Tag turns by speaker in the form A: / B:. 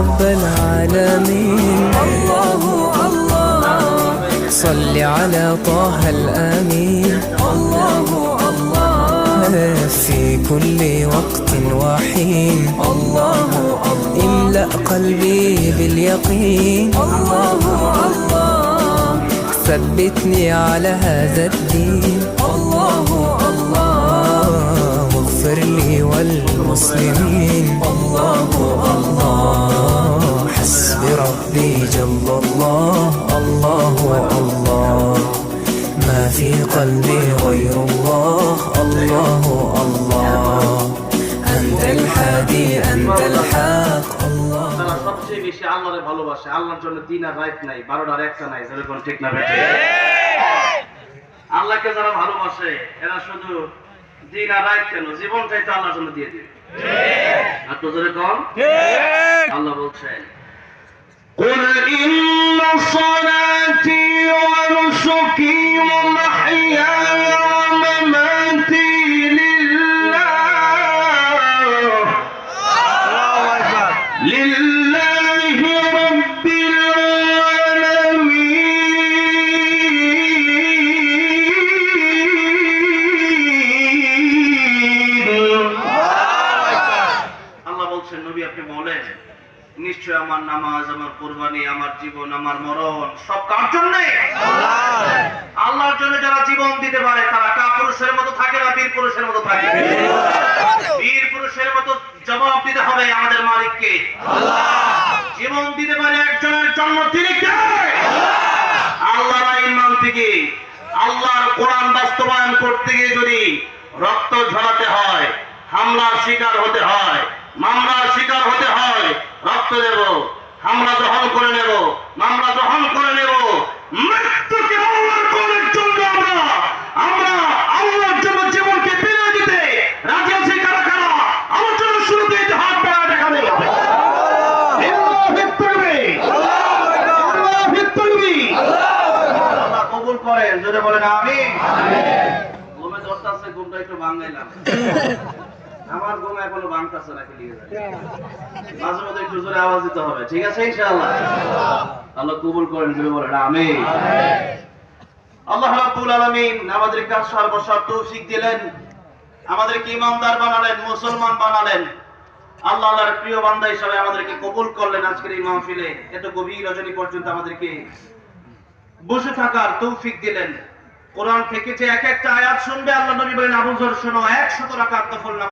A: رب العالمين. الله الله. صل على طه الأمين. الله الله. في كل وقت وحين. الله املأ قلبي باليقين. الله الله. ثبتني على هذا الدين. الله الله. واغفر لي والمسلمين. قلبي غير الله الله الله أنت الحادي أنت الحق الله
B: তারা সবচেয়ে বেশি আল্লাহরে ভালোবাসে আল্লাহর জন্য দিন আর রাত নাই বারোটার একটা নাই যেরকম ঠিক না বেঠে আল্লাহকে যারা ভালোবাসে এরা শুধু দিন আর রাত কেন জীবন চাইতে আল্লাহর জন্য দিয়ে দিবে আর তো জোরে কম আল্লাহ বলছেন
C: قل إن
B: আপনি বলেন নিশ্চয় আমার নামাজ আমার কোরবানি আমার জীবন আমার মরণ সব কার জন্য? আল্লাহর জন্য যারা জীবন দিতে পারে তারা কা পুরুষের মতো থাকে না বীর পুরুষের মতো থাকে? বীর পুরুষের মতো জবাব দিতে হবে আমাদের মালিককে। জীবন দিতে পারে একজনের জন্য তিনি আল্লাহর আইন মানতে গিয়ে আল্লাহর কোরআন বাস্তবায়ন করতে গিয়ে যদি রক্ত ঝরাতে হয় হামলার শিকার হতে হয় মামলার শিকার হতে হয়, রক্ত দেব, হামলা গ্রহণ করে নেব, মামলা গ্রহণ করে নেব। মৃত্যুকে আল্লাহর কোরআনের জন্য আমরা আমরা আল্লাহর জন্য জীবনকে বিলিয়ে দিতে রাজি আছি কারা কারা? জন্য শুরুতে হাত তাকবীর আল্লাহ কবুল করেন যদি বলেন আমি ঘুমে ধরতেছে ঘুমটা একটু ভাঙাইলাম। আমার ঘুম এখনও ভাঙতেছে না খেলিয়ে যায় মাঝে মধ্যে একটু জোরে আওয়াজ দিতে হবে ঠিক আছে ইনশাআল্লাহ? আল্লাহ কবুল করেন বলেন আমি আল্লাহ রাব্বুল আলামিন সর্বসব তৌফিক দিলেন আমাদেরকে ইমানদার বানালেন মুসলমান বানালেন। আল্লাহ আল্লাহর প্রিয় বান্দা হিসাবে আমাদেরকে কবুল করলেন আজকের এই মাহফিলে। এত গভীর রজনী পর্যন্ত আমাদেরকে বসে থাকার তৌফিক দিলেন। কোরআন থেকে যে এক একটা আয়াত শুনবে আল্লাহ নবী বলেন আবু জর শোনো একশত রাকাত নফল নামাজ